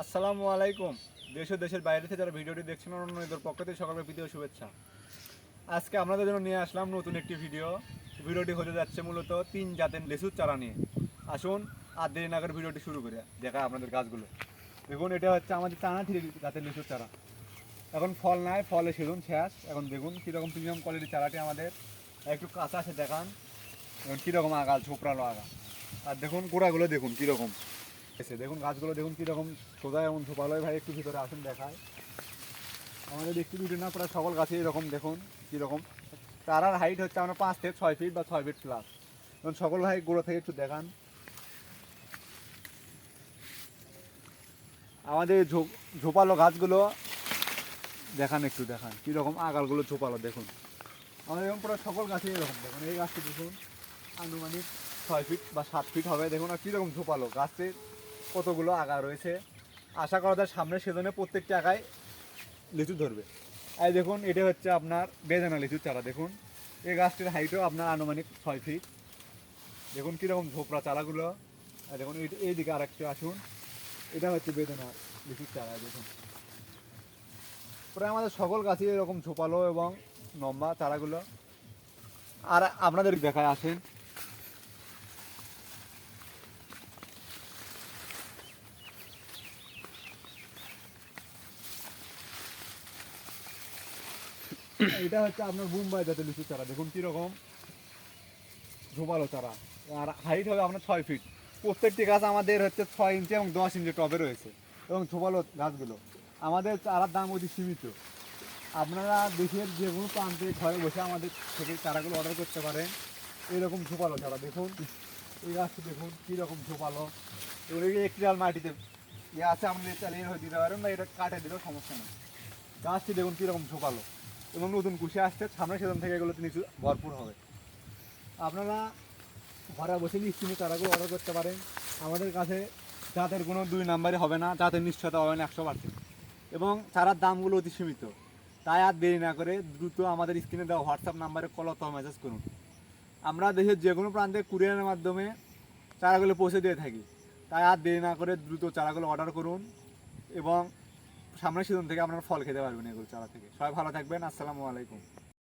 আসসালামু আলাইকুম। দেশ ও দেশের বাইরে থেকে যারা ভিডিওটি দেখছেন, অন্যদের পক্ষ থেকে সকলের ভিডিও শুভেচ্ছা। আজকে আপনাদের জন্য নিয়ে আসলাম নতুন একটি ভিডিও। ভিডিওটি হতে যাচ্ছে মূলত তিন জাতের লেসুর চারা নিয়ে। আসুন, আর দেরি নাগার ভিডিওটি শুরু করে। দেখা আপনাদের গাছগুলো দেখুন, এটা হচ্ছে আমাদের টানা ঠিক জাতের লেসুর চারা। এখন ফল নাই, ফলে সেজুন শেষ এখন দেখুন, কীরকম প্রিমিয়াম কোয়ালিটির চারাটি আমাদের। একটু কাঁচা আছে, দেখান। এখন কীরকম আগাল, ছোপড়ালো আগা আর দেখুন, গোড়াগুলো দেখুন, কীরকম। দেখুন গাছগুলো, দেখুন কীরকম সোজা এমন ঝোপালো ভাই, একটু ভিতরে আসুন দেখায়। আমাদের একটু দুটো না, প্রায় সকল গাছে এরকম, দেখুন কীরকম। তারার হাইট হচ্ছে আমরা পাঁচ থেকে ছয় ফিট বা ছয় ফিট প্লাস এখন সকল ভাই গোড়া থেকে একটু দেখান। আমাদের ঝোপ- ঝোপালো গাছগুলো, দেখান একটু, দেখান। কীরকম আগালগুলো ঝোপালো, দেখুন। আমাদের এরকম পুরো সকল গাছে এরকম, দেখুন। এই গাছটি দেখুন, আনুমানিক ছয় ফিট বা সাত ফিট হবে, দেখুন আর কীরকম ঝোপালো। গাছে কতগুলো আগা রয়েছে। আশা করা যায় সামনে সেজনে প্রত্যেকটি আগায় লিচু ধরবে। এই দেখুন, এটা হচ্ছে আপনার বেদানা লিচুর চারা, দেখুন। এই গাছটির হাইটও আপনার আনুমানিক ছয় ফিট দেখুন কীরকম ঝোপড়া চারাগুলো। আর দেখুন, এই- দিকে আরেকটু আসুন। এটা হচ্ছে বেদানা লিচুর চারা, দেখুন। প্রায় আমাদের সকল গাছই এরকম ঝোপালো এবং লম্বা চারাগুলো। আর আপনাদের দেখায় আসেন এটা হচ্ছে আপনার মুম্বাই জাতের লিচু চারা। দেখুন কীরকম ঝোপালো চারা। আর হাইট হবে আপনার ছয় ফিট প্রত্যেকটি গাছ আমাদের হচ্ছে ছয় ইঞ্চি এবং দশ ইঞ্চি টবে রয়েছে এবং ঝোপালো গাছগুলো। আমাদের চারার দাম অতি সীমিত। আপনারা দেশের যে কোনো প্রান্তে ঘরে বসে আমাদের থেকে চারাগুলো অর্ডার করতে পারেন। এরকম ঝোপালো চারা, দেখুন। এই গাছটি দেখুন, কীরকম ঝোপালো। এগুলো একটি ডাল মাটিতে ইয়ে আছে আপনাদের চালিয়ে দিতে পারেন বা এটা কাটে দিলেও সমস্যা নেই। গাছটি দেখুন কীরকম ঝোপালো। এবং নতুন কুশি আসছে সামনে সেজন থেকে এগুলোতে নিচু ভরপুর হবে। আপনারা ঘরে বসে নিশ্চিন্তে চারাগুলো অর্ডার করতে পারেন। আমাদের কাছে জাতের কোনো দুই নাম্বারই হবে না, জাতের নিশ্চয়তা হবে না একশো পার্সেন্ট এবং চারার দামগুলো অতি সীমিত। তাই আর দেরি না করে দ্রুত আমাদের স্ক্রিনে দেওয়া হোয়াটসঅ্যাপ নাম্বারে কল অথবা মেসেজ করুন। আমরা দেশের যে কোনো প্রান্তে কুরিয়ারের মাধ্যমে চারাগুলো পৌঁছে দিয়ে থাকি। তাই আর দেরি না করে দ্রুত চারাগুলো অর্ডার করুন এবং সামনের সিজন থেকে আপনারা ফল খেতে পারবেন এগুলো চারা থেকে। সবাই ভালো থাকবেন, আসসালামু আলাইকুম।